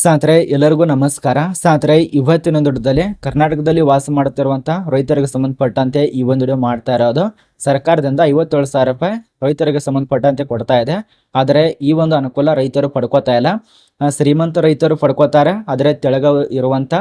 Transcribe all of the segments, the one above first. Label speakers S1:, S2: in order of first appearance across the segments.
S1: ಸಾತ್ರೆ ಎಲ್ಲರಿಗೂ ನಮಸ್ಕಾರ. ಸಾತ್ರೆ ಇವತ್ತಿನ ದುಡ್ಡದಲ್ಲಿ ಕರ್ನಾಟಕದಲ್ಲಿ ವಾಸ ಮಾಡುತ್ತಿರುವಂತ ರೈತರಿಗೆ ಸಂಬಂಧಪಟ್ಟಂತೆ ಈ ಒಂದು ವಿಡಿಯೋ ಮಾಡ್ತಾ ಇರೋದು ಸರ್ಕಾರದಿಂದ ಐವತ್ತೇಳು ಸಾವಿರ ರೂಪಾಯಿ ರೈತರಿಗೆ ಸಂಬಂಧಪಟ್ಟಂತೆ ಕೊಡ್ತಾ ಇದೆ. ಆದರೆ ಈ ಒಂದು ಅನುಕೂಲ ರೈತರು ಪಡ್ಕೋತಾ ಇಲ್ಲ. ಶ್ರೀಮಂತ ರೈತರು ಪಡ್ಕೋತಾರೆ. ಆದರೆ ತೆಳಗ ಇರುವಂತ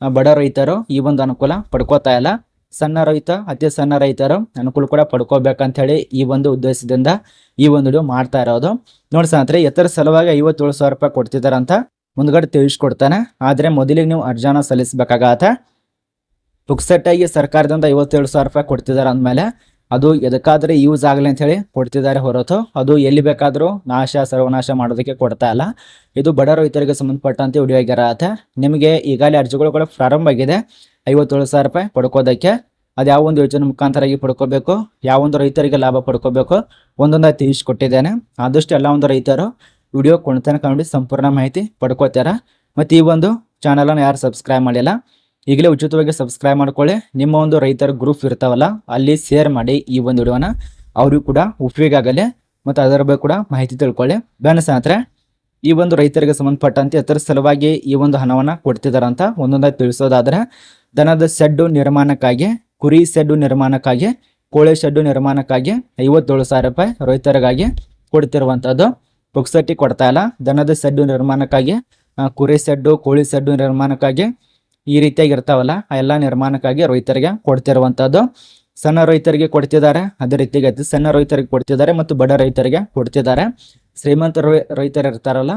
S1: ಬಡ ರೈತರು ಈ ಒಂದು ಅನುಕೂಲ ಪಡ್ಕೋತಾ ಇಲ್ಲ. ಸಣ್ಣ ರೈತ, ಅತಿ ಸಣ್ಣ ರೈತರು ಅನುಕೂಲ ಕೂಡ ಪಡ್ಕೋಬೇಕಂತ ಹೇಳಿ ಈ ಒಂದು ಉದ್ದೇಶದಿಂದ ಈ ಒಂದು ವಿಡಿಯೋ ಮಾಡ್ತಾ ಇರೋದು. ನೋಡಿ ಸ್ನೇಹಿತರೆ, ಎತ್ತರ ಸಲುವಾಗಿ ಐವತ್ತೇಳು ಸಾವಿರ ರೂಪಾಯಿ ಕೊಡ್ತಿದಾರಂತ ಮುಂದ್ಗಡೆ ತಿಳಿಸ್ಕೊಡ್ತಾನೆ. ಆದರೆ ಮೊದಲಿಗೆ ನೀವು ಅರ್ಜಿನ ಸಲ್ಲಿಸಬೇಕಾಗತ್ತೆ. ಪುಕ್ಸಟ್ಟಾಗಿ ಸರ್ಕಾರದಿಂದ ಐವತ್ತೇಳು ಸಾವಿರ ರೂಪಾಯಿ ಕೊಡ್ತಿದ್ದಾರೆ ಅಂದಮೇಲೆ ಅದು ಎದಕ್ಕಾದ್ರೆ ಯೂಸ್ ಆಗಲಿ ಅಂತ ಹೇಳಿ ಕೊಡ್ತಿದ್ದಾರೆ ಹೊರತು. ಅದು ಎಲ್ಲಿ ಬೇಕಾದರೂ ನಾಶ, ಸರ್ವನಾಶ ಮಾಡೋದಕ್ಕೆ ಕೊಡ್ತಾ ಇಲ್ಲ. ಇದು ಬಡ ರೈತರಿಗೆ ಸಂಬಂಧಪಟ್ಟಂತೆ ವಿಡಿಯೋ ನಿಮಗೆ ಈಗಾಗಲೇ ಅರ್ಜಿಗಳು ಕೂಡ ಪ್ರಾರಂಭ ಆಗಿದೆ. ಐವತ್ತೇಳು ಸಾವಿರ ರೂಪಾಯಿ ಪಡ್ಕೋದಕ್ಕೆ. ಅದು ಯಾವ ಒಂದು ಯೋಜನೆ ಮುಖಾಂತರಾಗಿ ಪಡ್ಕೋಬೇಕು? ಯಾವ ಒಂದು ರೈತರಿಗೆ ಲಾಭ ಪಡ್ಕೋಬೇಕು? ಒಂದೊಂದಾಗಿ ತಿಳಿಸ್ಕೊಟ್ಟಿದ್ದೇನೆ. ಆದಷ್ಟು ಎಲ್ಲ ಒಂದು ರೈತರು ವಿಡಿಯೋ ಕೊನೆತನಕ ಕಂಡು ಸಂಪೂರ್ಣ ಮಾಹಿತಿ ಪಡ್ಕೋತಾರ ಮತ್ತು ಈ ಒಂದು ಚಾನಲನ್ನು ಯಾರು ಸಬ್ಸ್ಕ್ರೈಬ್ ಮಾಡಿಲ್ಲ, ಈಗಲೇ ಉಚಿತವಾಗಿ ಸಬ್ಸ್ಕ್ರೈಬ್ ಮಾಡ್ಕೊಳ್ಳಿ. ನಿಮ್ಮ ಒಂದು ರೈತರ ಗ್ರೂಪ್ ಇರ್ತಾವಲ್ಲ, ಅಲ್ಲಿ ಶೇರ್ ಮಾಡಿ ಈ ಒಂದು ವಿಡಿಯೋನ. ಅವರಿಗೂ ಕೂಡ ಉಪಯೋಗ ಆಗಲಿ, ಮತ್ತು ಅದರ ಬಗ್ಗೆ ಕೂಡ ಮಾಹಿತಿ ತಿಳ್ಕೊಳ್ಳಿ. ಬೇನ ಸ್ನೇಹಿತರೆ, ಈ ಒಂದು ರೈತರಿಗೆ ಸಂಬಂಧಪಟ್ಟಂತೆ ಅದರ ಸಲುವಾಗಿ ಈ ಒಂದು ಹಣವನ್ನು ಕೊಡ್ತಿದಾರಂತ ಒಂದೊಂದಾಗಿ ತಿಳಿಸೋದಾದ್ರೆ, ದನದ ಶೆಡ್ಡು ನಿರ್ಮಾಣಕ್ಕಾಗಿ, ಕುರಿ ಶೆಡ್ಡು ನಿರ್ಮಾಣಕ್ಕಾಗಿ, ಕೋಳಿ ಶೆಡ್ಡು ನಿರ್ಮಾಣಕ್ಕಾಗಿ ಐವತ್ತೇಳು ಸಾವಿರ ರೂಪಾಯಿ ರೈತರಿಗಾಗಿ ಕೊಡ್ತಿರುವಂಥದ್ದು. ಪುಕ್ಸಟ್ಟಿ ಕೊಡ್ತಾ ಇಲ್ಲ. ದನದ ಸೆಡ್ಡು ನಿರ್ಮಾಣಕ್ಕಾಗಿ ಕುರಿ ಸೆಡ್ಡು, ಕೋಳಿ ಸೆಡ್ಡು ನಿರ್ಮಾಣಕ್ಕಾಗಿ ಈ ರೀತಿಯಾಗಿ ಇರ್ತಾವಲ್ಲ ಎಲ್ಲ ನಿರ್ಮಾಣಕ್ಕಾಗಿ ರೈತರಿಗೆ ಕೊಡ್ತಿರುವಂಥದ್ದು ಸಣ್ಣ ರೈತರಿಗೆ ಕೊಡ್ತಿದ್ದಾರೆ, ಅದೇ ರೀತಿಯಾಗಿ ಅತಿ ಸಣ್ಣ ರೈತರಿಗೆ ಕೊಡ್ತಿದ್ದಾರೆ ಮತ್ತು ಬಡ ರೈತರಿಗೆ ಕೊಡ್ತಿದ್ದಾರೆ. ಶ್ರೀಮಂತ ರೈತರು ಇರ್ತಾರಲ್ಲ,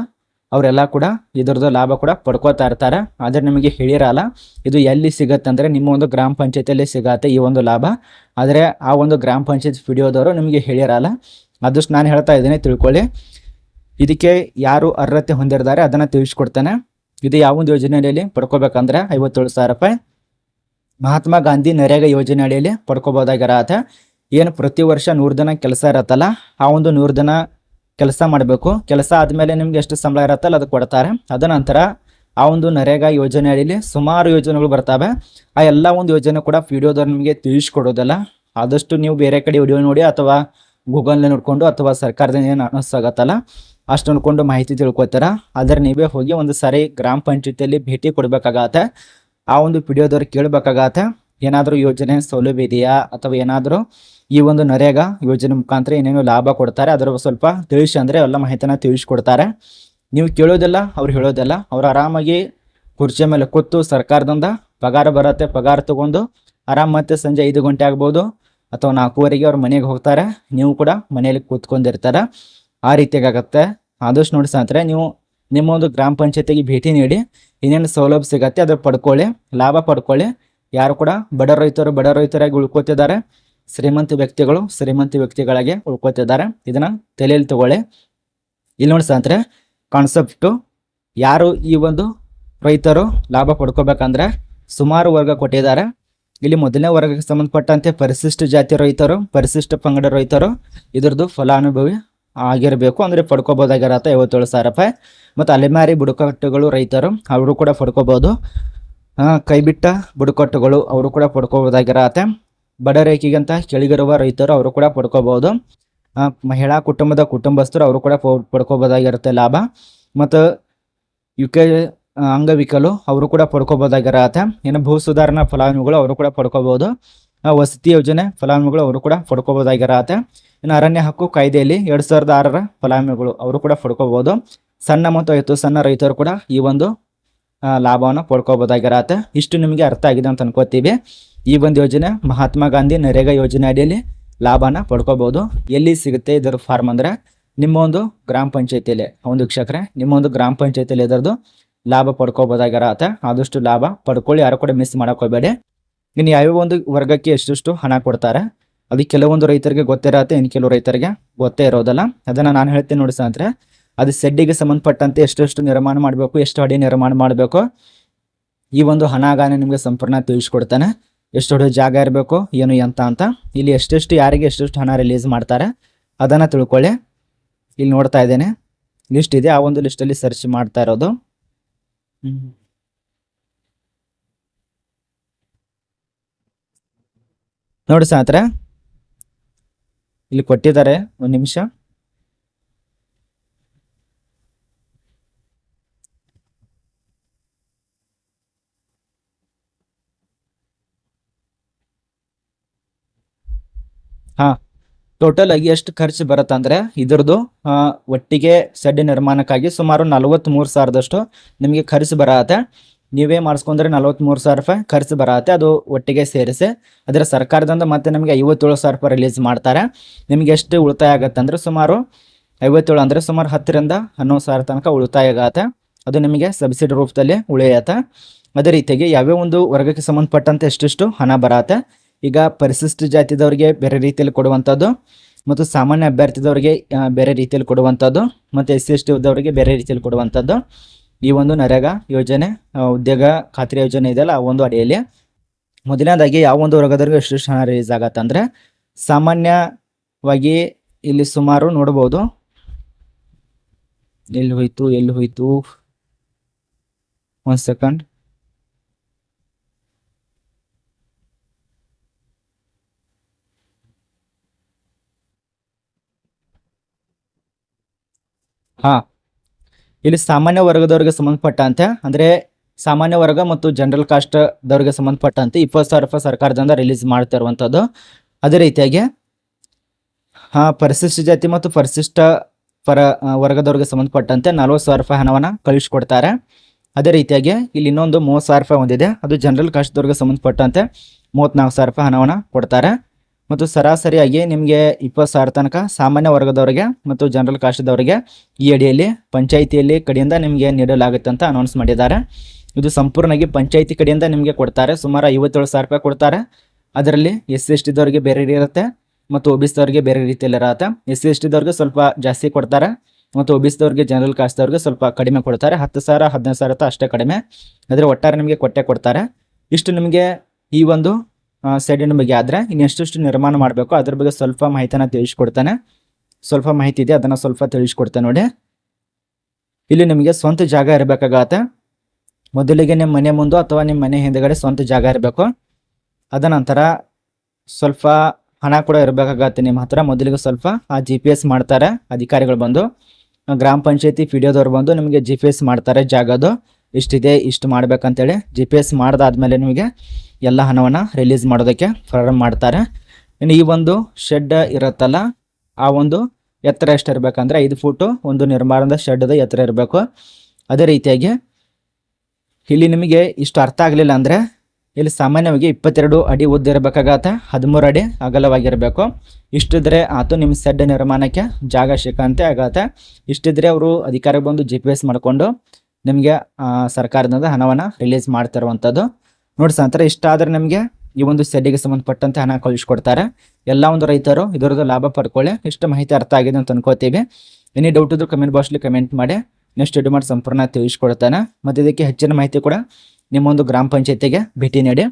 S1: ಅವರೆಲ್ಲ ಕೂಡ ಇದರದ್ದು ಲಾಭ ಕೂಡ ಪಡ್ಕೋತಾ ಇರ್ತಾರೆ. ಆದರೆ ನಿಮಗೆ ಹೇಳಿರಲ್ಲ, ಇದು ಎಲ್ಲಿ ಸಿಗತ್ತೆ ಅಂದರೆ ನಿಮ್ಮ ಒಂದು ಗ್ರಾಮ ಪಂಚಾಯತಿಯಲ್ಲಿ ಸಿಗತ್ತೆ ಈ ಒಂದು ಲಾಭ. ಆದರೆ ಆ ಒಂದು ಗ್ರಾಮ ಪಂಚಾಯತ್ ವಿಡಿಯೋದವರು ನಿಮಗೆ ಹೇಳಿರಲ್ಲ ಅದಷ್ಟು ನಾನು ಹೇಳ್ತಾ ಇದ್ದೀನಿ, ತಿಳ್ಕೊಳ್ಳಿ. ಇದಕ್ಕೆ ಯಾರು ಅರ್ಹತೆ ಹೊಂದಿರ್ತಾರೆ ಅದನ್ನು ತಿಳಿಸ್ಕೊಡ್ತಾನೆ. ಇದು ಯಾವೊಂದು ಯೋಜನೆ ಅಡಿಯಲ್ಲಿ ಪಡ್ಕೋಬೇಕಂದ್ರೆ ಐವತ್ತೇಳು ಸಾವಿರ ರೂಪಾಯಿ. ಮಹಾತ್ಮ ಗಾಂಧಿ ನರೇಗಾ ಯೋಜನೆ ಅಡಿಯಲ್ಲಿ ಪಡ್ಕೋಬೋದಾಗಿರತ್ತೆ ಏನು ಪ್ರತಿ ವರ್ಷ ನೂರು ದಿನ ಕೆಲಸ ಇರತ್ತಲ್ಲ, ಆ ಒಂದು ನೂರು ದಿನ ಕೆಲಸ ಮಾಡಬೇಕು. ಕೆಲಸ ಆದಮೇಲೆ ನಿಮ್ಗೆ ಎಷ್ಟು ಸಂಬಳ ಇರತ್ತಲ್ಲ ಅದು ಕೊಡ್ತಾರೆ. ಅದ ನಂತರ ಆ ಒಂದು ನರೇಗಾ ಯೋಜನೆ ಅಡಿಯಲ್ಲಿ ಸುಮಾರು ಯೋಜನೆಗಳು ಬರ್ತವೆ. ಆ ಎಲ್ಲ ಒಂದು ಯೋಜನೆ ಕೂಡ ವಿಡಿಯೋದವ್ರು ನಿಮಗೆ ತಿಳಿಸ್ಕೊಡೋದಲ್ಲ. ಆದಷ್ಟು ನೀವು ಬೇರೆ ಕಡೆ ವಿಡಿಯೋ ನೋಡಿ ಅಥವಾ ಗೂಗಲ್ನ ನೋಡಿಕೊಂಡು ಅಥವಾ ಸರ್ಕಾರದಿಂದ ಏನು ಅನ್ನಿಸ್ತಾಗತ್ತಲ್ಲ ಅಷ್ಟು ನೋಡಿಕೊಂಡು ಮಾಹಿತಿ ತಿಳ್ಕೊತಾರ. ಆದರೆ ನೀವೇ ಹೋಗಿ ಒಂದು ಸಾರಿ ಗ್ರಾಮ ಪಂಚಾಯತಿಯಲ್ಲಿ ಭೇಟಿ ಕೊಡಬೇಕಾಗತ್ತೆ. ಆ ಒಂದು ವಿಡಿಯೋದವ್ರು ಕೇಳಬೇಕಾಗತ್ತೆ. ಏನಾದರೂ ಯೋಜನೆ ಸೌಲಭ್ಯ ಇದೆಯಾ? ಅಥವಾ ಏನಾದರೂ ಈ ಒಂದು ನರೇಗಾ ಯೋಜನೆ ಮುಖಾಂತರ ಏನೇನು ಲಾಭ ಕೊಡ್ತಾರೆ, ಅದರ ಸ್ವಲ್ಪ ತಿಳಿಸಿ ಅಂದರೆ ಎಲ್ಲ ಮಾಹಿತಿನ ತಿಳಿಸ್ಕೊಡ್ತಾರೆ. ನೀವು ಕೇಳೋದಿಲ್ಲ, ಅವ್ರು ಹೇಳೋದಿಲ್ಲ, ಅವ್ರು ಆರಾಮಾಗಿ ಕುರ್ಚಿ ಮೇಲೆ ಕೂತು ಸರ್ಕಾರದಿಂದ ಪಗಾರ ಬರುತ್ತೆ, ಪಗಾರ ತಗೊಂಡು ಆರಾಮ ಮತ್ತೆ ಸಂಜೆ ಐದು ಗಂಟೆ ಆಗ್ಬೋದು. ಅಥವಾ ನಾಲ್ಕೂವರೆಗೆ ಅವ್ರ ಮನೆಗೆ ಹೋಗ್ತಾರೆ, ನೀವು ಕೂಡ ಮನೆಯಲ್ಲಿ ಕೂತ್ಕೊಂಡಿರ್ತಾರೆ. ಆ ರೀತಿಯಾಗತ್ತೆ ಆದಷ್ಟು ನೋಡಿ ಸಾಂತ್ರೆ ನೀವು ನಿಮ್ಮ ಒಂದು ಗ್ರಾಮ ಪಂಚಾಯತಿಗೆ ಭೇಟಿ ನೀಡಿ, ಏನೇನು ಸೌಲಭ್ಯ ಸಿಗತ್ತೆ ಅದ್ರ ಪಡ್ಕೊಳ್ಳಿ, ಲಾಭ ಪಡ್ಕೊಳ್ಳಿ. ಯಾರು ಕೂಡ ಬಡ ರೈತರು ಬಡ ರೈತರಾಗಿ ಉಳ್ಕೋತಿದ್ದಾರೆ. ಶ್ರೀಮಂತ ವ್ಯಕ್ತಿಗಳು ಶ್ರೀಮಂತ ವ್ಯಕ್ತಿಗಳಾಗಿ ಉಳ್ಕೋತಿದ್ದಾರೆ. ಇದನ್ನ ತಲೆಯಲ್ಲಿ ತಗೊಳ್ಳಿ. ಇಲ್ಲಿ ನೋಡಿ ಸಾಂತ್ರೆ ಕಾನ್ಸೆಪ್ಟು ಯಾರು ಈ ಒಂದು ರೈತರು ಲಾಭ ಪಡ್ಕೋಬೇಕಂದ್ರೆ ಸುಮಾರು ವರ್ಗ ಕೊಟ್ಟಿದ್ದಾರೆ. ಇಲ್ಲಿ ಮೊದಲನೇ ವರ್ಗಕ್ಕೆ ಸಂಬಂಧಪಟ್ಟಂತೆ ಪರಿಶಿಷ್ಟ ಜಾತಿ ರೈತರು, ಪರಿಶಿಷ್ಟ ಪಂಗಡ ರೈತರು ಇದರದು ಫಲಾನುಭವಿ ಆಗಿರಬೇಕು. ಅಂದರೆ ಪಡ್ಕೋಬೋದಾಗಿರತ್ತೆ ಐವತ್ತೇಳು ಸಾವಿರ ರೂಪಾಯಿ ಮತ್ತು ಅಲೆಮಾರಿ ಬುಡಕಟ್ಟುಗಳು ರೈತರು, ಅವರು ಕೂಡ ಪಡ್ಕೋಬೋದು. ಕೈಬಿಟ್ಟ ಬುಡಕಟ್ಟುಗಳು ಅವರು ಕೂಡ ಪಡ್ಕೋಬೋದಾಗಿರತ್ತೆ. ಬಡ ರೇಖೆಗಿಂತ ಕೆಳಗಿರುವ ರೈತರು ಅವರು ಕೂಡ ಪಡ್ಕೋಬೋದು. ಮಹಿಳಾ ಕುಟುಂಬದ ಕುಟುಂಬಸ್ಥರು ಅವರು ಕೂಡ ಪಡ್ಕೋಬೋದಾಗಿರುತ್ತೆ ಲಾಭ. ಮತ್ತು ಯುಕೆ ಅಂಗವಿಕಲು, ಅವರು ಕೂಡ ಪಡ್ಕೋಬೋದಾಗಿರತ್ತೆ. ಇನ್ನು ಭೂ ಸುಧಾರಣಾ ಫಲಾನುಭವಿಗಳು, ಅವರು ಕೂಡ ಪಡ್ಕೋಬಹುದು ವಸತಿ ಯೋಜನೆ ಫಲಾನುಭವಿಗಳು, ಅವರು ಕೂಡ ಪಡ್ಕೋಬೋದಾಗಿರತ್ತೆ. ಇನ್ನು ಅರಣ್ಯ ಹಕ್ಕು ಕಾಯ್ದೆಯಲ್ಲಿ ಎರಡು ಸಾವಿರದ ಆರರ ಫಲಾನುಭವಿಗಳು, ಅವರು ಕೂಡ ಪಡ್ಕೋಬಹುದು ಸಣ್ಣ ಮತ್ತು ಐತು ಸಣ್ಣ ರೈತರು ಕೂಡ ಈ ಒಂದು ಲಾಭವನ್ನು ಪಡ್ಕೋಬೋದಾಗಿರತ್ತೆ. ಇಷ್ಟು ನಿಮಗೆ ಅರ್ಥ ಆಗಿದೆ ಅಂತ ಅನ್ಕೋತೀವಿ. ಈ ಒಂದು ಯೋಜನೆ ಮಹಾತ್ಮ ಗಾಂಧಿ ನರೇಗಾ ಯೋಜನೆ ಅಡಿಯಲ್ಲಿ ಲಾಭನ ಪಡ್ಕೋಬಹುದು ಎಲ್ಲಿ ಸಿಗುತ್ತೆ ಇದರ ಫಾರ್ಮ್ ಅಂದ್ರೆ ನಿಮ್ಮ ಒಂದು ಗ್ರಾಮ ಪಂಚಾಯತಿಯಲ್ಲಿ. ಒಂದು ವೀಕ್ಷಕರೇ, ನಿಮ್ಮ ಒಂದು ಗ್ರಾಮ ಪಂಚಾಯತಿಯಲ್ಲಿ ಇದರದ್ದು ಲಾಭ ಪಡ್ಕೋಬೋದಾಗಿರತ್ತೆ ಆದಷ್ಟು ಲಾಭ ಪಡ್ಕೊಳ್ಳಿ, ಯಾರು ಕೂಡ ಮಿಸ್ ಮಾಡಕ್ ಹೋಗಬೇಡಿ ಇನ್ನು ಯಾವ್ಯಾವ ಒಂದು ವರ್ಗಕ್ಕೆ ಎಷ್ಟೆಷ್ಟು ಹಣ ಕೊಡ್ತಾರೆ, ಅದು ಕೆಲವೊಂದು ರೈತರಿಗೆ ಗೊತ್ತಿರತ್ತೆ ಇನ್ನು ಕೆಲವು ರೈತರಿಗೆ ಗೊತ್ತೇ ಇರೋದಲ್ಲ. ಅದನ್ನ ನಾನು ಹೇಳ್ತೀನಿ ನೋಡಿ ಅಂದ್ರೆ ಅದು ಸೆಡ್ಡಿಗೆ ಸಂಬಂಧಪಟ್ಟಂತೆ ಎಷ್ಟೆಷ್ಟು ನಿರ್ಮಾಣ ಮಾಡಬೇಕು, ಎಷ್ಟು ಅಡಿ ನಿರ್ಮಾಣ ಮಾಡಬೇಕು, ಈ ಒಂದು ಹಣಗಾನೆ ನಿಮಗೆ ಸಂಪೂರ್ಣ ತಿಳಿಸ್ಕೊಡ್ತಾನೆ. ಎಷ್ಟು ಹೊಡೆ ಜಾಗ ಇರಬೇಕು, ಏನು ಎಂತ ಅಂತ. ಇಲ್ಲಿ ಎಷ್ಟೆಷ್ಟು, ಯಾರಿಗೆ ಎಷ್ಟೆಷ್ಟು ಹಣ ರಿಲೀಸ್ ಮಾಡ್ತಾರೆ, ಅದನ್ನು ತಿಳ್ಕೊಳ್ಳಿ. ಇಲ್ಲಿ ನೋಡ್ತಾ ಇದ್ದೇನೆ. ಲಿಸ್ಟ್ ಇದೆ, ಆ ಒಂದು ಲಿಸ್ಟಲ್ಲಿ ಸರ್ಚ್ ಮಾಡ್ತಾ ಇರೋದು. ನೋಡಿ ಸಾತ್ರ ಇಲ್ಲಿ ಕೊಟ್ಟಿದ್ದಾರೆ ಒಂದು ನಿಮಿಷ. ಹಾ. ಟೋಟಲ್ ಆಗಿ ಎಷ್ಟು ಖರ್ಚು ಬರುತ್ತಂದ್ರೆ ಇದ್ರದ್ದು ಆ, ಒಟ್ಟಿಗೆ ಸೆಡ್ ನಿರ್ಮಾಣಕ್ಕಾಗಿ ಸುಮಾರು ನಲವತ್ತ್ಮೂರು ಸಾವಿರದಷ್ಟು ನಿಮಗೆ ಖರ್ಚು ಬರತ್ತೆ. ನೀವೇ ಮಾಡಿಸ್ಕೊಂಡ್ರೆ ನಲವತ್ತ್ಮೂರು ಸಾವಿರ ರೂಪಾಯಿ ಖರ್ಚು ಬರತ್ತೆ. ಅದು ಒಟ್ಟಿಗೆ ಸೇರಿಸಿ ಅದರ ಸರ್ಕಾರದಿಂದ ಮತ್ತೆ ನಮಗೆ ಐವತ್ತೇಳು ಸಾವಿರ ರೂಪಾಯಿ ರಿಲೀಸ್ ಮಾಡ್ತಾರೆ. ನಿಮಗೆ ಎಷ್ಟು ಉಳಿತಾಯ ಆಗತ್ತೆ ಅಂದ್ರೆ ಸುಮಾರು ಐವತ್ತೇಳು ಅಂದರೆ ಸುಮಾರು ಹತ್ತರಿಂದ ಹನ್ನೊಂದು ಸಾವಿರ ತನಕ ಉಳಿತಾಯ ಆಗತ್ತೆ. ಅದು ನಿಮಗೆ ಸಬ್ಸಿಡಿ ರೂಪದಲ್ಲಿ ಉಳಿಯತ್ತೆ. ಅದೇ ರೀತಿಯಾಗಿ ಯಾವ್ಯಾವ ಒಂದು ವರ್ಗಕ್ಕೆ ಸಂಬಂಧಪಟ್ಟಂತೆ ಎಷ್ಟಿಷ್ಟು ಹಣ ಬರತ್ತೆ. ಈಗ ಪರಿಶಿಷ್ಟ ಜಾತಿದವರಿಗೆ ಬೇರೆ ರೀತಿಯಲ್ಲಿ ಕೊಡುವಂಥದ್ದು ಮತ್ತು ಸಾಮಾನ್ಯ ಅಭ್ಯರ್ಥಿದವರಿಗೆ ಬೇರೆ ರೀತಿಯಲ್ಲಿ ಕೊಡುವಂಥದ್ದು ಮತ್ತು ಎಸ್ ಸಿ, ಎಸ್ ಟಿ ಇದ್ದವರಿಗೆ ಬೇರೆ ರೀತಿಯಲ್ಲಿ ಕೊಡುವಂಥದ್ದು ಈ ಒಂದು ನರೇಗಾ ಯೋಜನೆ ಉದ್ಯೋಗ ಖಾತ್ರಿ ಯೋಜನೆ ಇದೆಯಲ್ಲ, ಆ ಒಂದು ಅಡಿಯಲ್ಲಿ. ಮೊದಲನೇದಾಗಿ ಯಾವ ಒಂದು ವರ್ಗದವರಿಗೆ ಎಷ್ಟು ಹಣ ರಿಲೀಸ್ ಆಗತ್ತೆ ಅಂದರೆ ಸಾಮಾನ್ಯವಾಗಿ ಇಲ್ಲಿ ಸುಮಾರು ನೋಡ್ಬೋದು. ಎಲ್ಲಿ ಹೋಯ್ತು ಎಲ್ಲಿ ಹೋಯ್ತು? ಒಂದು ಸೆಕೆಂಡ್. ಹಾ. ಇಲ್ಲಿ ಸಾಮಾನ್ಯ ವರ್ಗದವ್ರಿಗೆ ಸಂಬಂಧಪಟ್ಟಂತೆ, ಅಂದ್ರೆ ಸಾಮಾನ್ಯ ವರ್ಗ ಮತ್ತು ಜನರಲ್ ಕಾಸ್ಟ್ ದವರಿಗೆ ಸಂಬಂಧಪಟ್ಟಂತೆ ಇಪ್ಪತ್ತು ಸಾವಿರ ರೂಪಾಯಿ ಸರ್ಕಾರದಿಂದ ರಿಲೀಸ್ ಮಾಡ್ತಾ ಇರುವಂಥದ್ದು ಅದೇ ರೀತಿಯಾಗಿ, ಹಾ, ಪರಿಶಿಷ್ಟ ಜಾತಿ ಮತ್ತು ಪರಿಶಿಷ್ಟ ಪರ ವರ್ಗದವ್ರಿಗೆ ವರ್ಗದವರಿಗೆ ಸಂಬಂಧಪಟ್ಟಂತೆ ನಲ್ವತ್ತು ಸಾವಿರ ರೂಪಾಯಿ ಹಣವನ್ನು ಕಳಿಸ್ಕೊಡ್ತಾರೆ ಅದೇ ರೀತಿಯಾಗಿ ಇಲ್ಲಿ ಇನ್ನೊಂದು ಮೂವತ್ತು ಸಾವಿರ ರೂಪಾಯಿ ಹೊಂದಿದೆ. ಅದು ಜನರಲ್ ಕಾಸ್ಟ್ದವ್ರಿಗೆ ಸಂಬಂಧಪಟ್ಟಂತೆ ಮೂವತ್ತ್ನಾಲ್ಕು ಸಾವಿರ ರೂಪಾಯಿ ಹಣವನ್ನು ಕೊಡ್ತಾರೆ. ಮತ್ತು ಸರಾಸರಿಯಾಗಿ ನಿಮಗೆ ಇಪ್ಪತ್ತು ಸಾವಿರ ತನಕ ಸಾಮಾನ್ಯ ವರ್ಗದವರಿಗೆ ಮತ್ತು ಜನರಲ್ ಕಾಸ್ಟ್ದವರಿಗೆ ಈ ಅಡಿಯಲ್ಲಿ, ಪಂಚಾಯಿತಿಯಲ್ಲಿ ಕಡೆಯಿಂದ ನಿಮಗೆ ನೀಡಲಾಗುತ್ತೆ ಅಂತ ಅನೌನ್ಸ್ ಮಾಡಿದ್ದಾರೆ. ಇದು ಸಂಪೂರ್ಣವಾಗಿ ಪಂಚಾಯಿತಿ ಕಡೆಯಿಂದ ನಿಮಗೆ ಕೊಡ್ತಾರೆ. ಸುಮಾರು ಐವತ್ತೇಳು ಸಾವಿರ ರೂಪಾಯಿ ಕೊಡ್ತಾರೆ. ಅದರಲ್ಲಿ ಎಸ್ ಸಿ ಎಸ್ ಟಿದವ್ರಿಗೆ ಬೇರೆ ಇರುತ್ತೆ ಮತ್ತು ಒ ಬಿ ಬೇರೆ ರೀತಿಯಲ್ಲಿ ಇರುತ್ತೆ. ಎಸ್ ಸಿ ಎಸ್ ಟಿದವ್ರಿಗೆ ಸ್ವಲ್ಪ ಜಾಸ್ತಿ ಕೊಡ್ತಾರೆ ಮತ್ತು ಒ ಬಿ ಸಿದವ್ರಿಗೆ ಜನರಲ್ ಕಾಸ್ಟ್ದವ್ರಿಗೆ ಸ್ವಲ್ಪ ಕಡಿಮೆ ಕೊಡ್ತಾರೆ. ಹತ್ತು ಸಾವಿರ, ಹದಿನೈದು ಸಾವಿರ ಅಷ್ಟೇ ಕಡಿಮೆ. ಆದರೆ ಒಟ್ಟಾರೆ ನಿಮಗೆ ಕೊಟ್ಟೆ ಕೊಡ್ತಾರೆ. ಇಷ್ಟು ನಿಮಗೆ ಈ ಒಂದು ಸೈಡಿನ ಬಗ್ಗೆ ಆದರೆ ಇನ್ನು ಎಷ್ಟೆಷ್ಟು ನಿರ್ಮಾಣ ಮಾಡಬೇಕು ಅದ್ರ ಬಗ್ಗೆ ಸ್ವಲ್ಪ ಮಾಹಿತಿನ ತಿಳಿಸ್ಕೊಡ್ತಾನೆ. ಸ್ವಲ್ಪ ಮಾಹಿತಿ ಇದೆ, ಅದನ್ನು ಸ್ವಲ್ಪ ತಿಳಿಸ್ಕೊಡ್ತಾನೆ ನೋಡಿ. ಇಲ್ಲಿ ನಿಮಗೆ ಸ್ವಂತ ಜಾಗ ಇರಬೇಕಾಗತ್ತೆ. ಮೊದಲಿಗೆ ನಿಮ್ಮ ಮನೆ ಮುಂದೆ ಅಥವಾ ನಿಮ್ಮ ಮನೆ ಹಿಂದೆಗಡೆ ಸ್ವಂತ ಜಾಗ ಇರಬೇಕು. ಅದ ನಂತರ ಸ್ವಲ್ಪ ಹಣ ಕೂಡ ಇರಬೇಕಾಗತ್ತೆ ನಿಮ್ಮ ಹತ್ರ. ಮೊದಲಿಗೆ ಸ್ವಲ್ಪ ಆ ಜಿ ಪಿ ಎಸ್ ಮಾಡ್ತಾರೆ, ಅಧಿಕಾರಿಗಳು ಬಂದು. ಗ್ರಾಮ ಪಂಚಾಯತಿ ಪಿ ಡಿ ಒದವ್ರು ಬಂದು ನಿಮಗೆ ಜಿ ಪಿ ಎಸ್ ಮಾಡ್ತಾರೆ ಜಾಗದು. ಇಷ್ಟಿದೆ, ಇಷ್ಟು ಮಾಡ್ಬೇಕಂತೇಳಿ ಜಿ ಪಿ ಎಸ್ ಮಾಡ್ದಾದ್ಮೇಲೆ ನಿಮಗೆ ಎಲ್ಲ ಹಣವನ್ನು ರಿಲೀಸ್ ಮಾಡೋದಕ್ಕೆ ಪ್ರಾರಂಭ ಮಾಡ್ತಾರೆ. ಇನ್ನು ಈ ಒಂದು ಶೆಡ್ ಇರುತ್ತಲ್ಲ, ಆ ಒಂದು ಎತ್ತರ ಎಷ್ಟು ಇರಬೇಕಂದ್ರೆ ಐದು ಫೂಟು ಒಂದು ನಿರ್ಮಾಣದ ಶೆಡ್ದ ಎತ್ತರ ಇರಬೇಕು. ಅದೇ ರೀತಿಯಾಗಿ ಇಲ್ಲಿ ನಿಮಗೆ ಇಷ್ಟು ಅರ್ಥ ಆಗಲಿಲ್ಲ ಅಂದರೆ ಇಲ್ಲಿ ಸಾಮಾನ್ಯವಾಗಿ ಇಪ್ಪತ್ತೆರಡು ಅಡಿ ಉದ್ದ ಇರಬೇಕಾಗತ್ತೆ, ಹದಿಮೂರು ಅಡಿ ಅಗಲವಾಗಿರಬೇಕು. ಇಷ್ಟಿದ್ರೆ ಆತು ನಿಮ್ಮ ಸೆಡ್ ನಿರ್ಮಾಣಕ್ಕೆ ಜಾಗ ಸಿಕ್ಕಂತೆ ಆಗತ್ತೆ. ಇಷ್ಟಿದ್ರೆ ಅವರು ಅಧಿಕಾರಿ ಬಂದು ಜಿ ಪಿ ಮಾಡಿಕೊಂಡು ನಿಮಗೆ ಸರ್ಕಾರದಿಂದ ಹಣವನ್ನು ರಿಲೀಸ್ ಮಾಡ್ತಿರುವಂಥದ್ದು ನೋಡಿ ಸಂತರ ಇಷ್ಟ ಆದರೆ ನಮಗೆ ಈ ಒಂದು ಸೆಡ್ಡಿಗೆ ಸಂಬಂಧಪಟ್ಟಂತೆ ಹಣ ಕಳಿಸ್ಕೊಡ್ತಾರೆ. ಎಲ್ಲ ಒಂದು ರೈತರು ಇದರದ್ದು ಲಾಭ ಪಡ್ಕೊಳ್ಳಿ. ಇಷ್ಟು ಮಾಹಿತಿ ಅರ್ಥ ಆಗಿದೆ ಅಂತ ಅನ್ಕೋತೀವಿ. ಎನಿ ಡೌಟ್ ಇದ್ರು ಕಮೆಂಟ್ ಬಾಕ್ಸ್ಲಿ ಕಮೆಂಟ್ ಮಾಡಿ. ನೆಕ್ಸ್ಟ್ ವಿಡಿಯೋ ಮಾಡಿ ಸಂಪೂರ್ಣ ತಿಳಿಸ್ಕೊಡ್ತಾನೆ. ಮತ್ತು ಇದಕ್ಕೆ ಹೆಚ್ಚಿನ ಮಾಹಿತಿ ಕೂಡ ನಿಮ್ಮ ಒಂದು ಗ್ರಾಮ ಪಂಚಾಯತಿಗೆ ಭೇಟಿ ನೀಡಿ.